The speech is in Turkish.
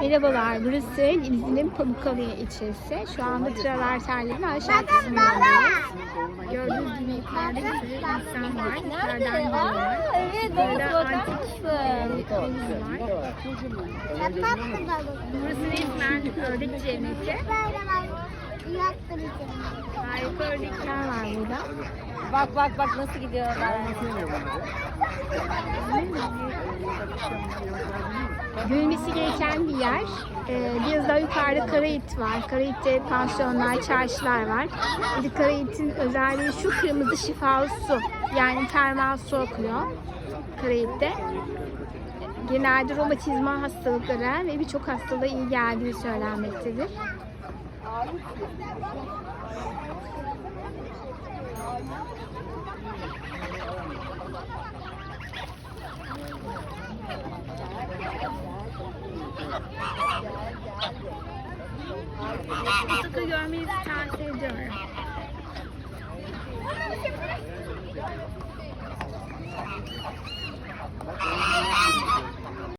Merhabalar, burası Denizli'nin Pamukkale ilçesi. Şu anda travertenlerin aşağı kısmındayız. Gördüğünüz gibi yukarıda bir sürü insan var. Yukarıdan geliyorlar. Evet, Burada antik havuz var. Burası resmen ördek cenneti. Harika ördekler var burada. Bak bak bak nasıl gidiyorlar. Görülmesi gereken bir yer. Ee, biraz daha yukarıda Karayit var. Karayit'te pansiyonlar, çarşılar var. Bir Karayit'in özelliği şu kırmızı şifalı su. Yani termal su akıyor Karayit'te. Genelde romatizma hastalıklara ve birçok hastalığa iyi geldiği söylenmektedir. Atatürk'ü görmeyi tavsiye ediyorum.